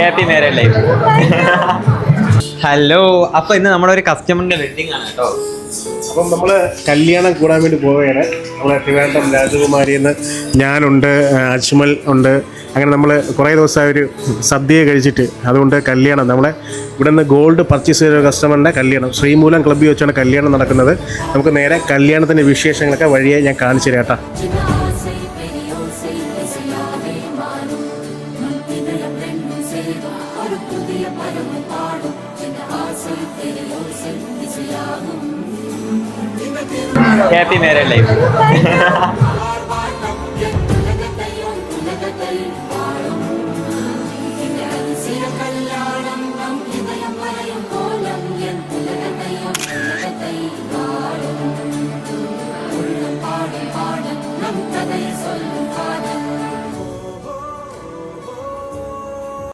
Happy marriage life hello അപ്പൊ ഇന്ന് നമ്മുടെ ഒരു കസ്റ്റമറിന്റെ വെഡിങ് ആണ് കേട്ടോ. അപ്പം നമ്മൾ കല്യാണം കൂടാൻ വേണ്ടി പോവുകയാണ്. നമ്മളെ ട്രിവാൻഡ്രം രാജകുമാരി എന്ന് ഞാനുണ്ട് അജ്മൽ ഉണ്ട്. അങ്ങനെ നമ്മൾ കുറേ ദിവസമായി ഒരു സദ്യ കഴിച്ചിട്ട് അതുകൊണ്ട് കല്യാണം നമ്മളെ ഇവിടെ നിന്ന് ഗോൾഡ് പർച്ചേസ് ചെയ്ത ഒരു കസ്റ്റമറിന്റെ കല്യാണം. ശ്രീമൂലം ക്ലബ്ബിൽ വെച്ചാണ് കല്യാണം നടക്കുന്നത്. നമുക്ക് നേരെ കല്യാണത്തിന്റെ വിശേഷങ്ങളൊക്കെ വഴിയെ ഞാൻ കാണിച്ചു തരാം കേട്ടോ. Happy marriage life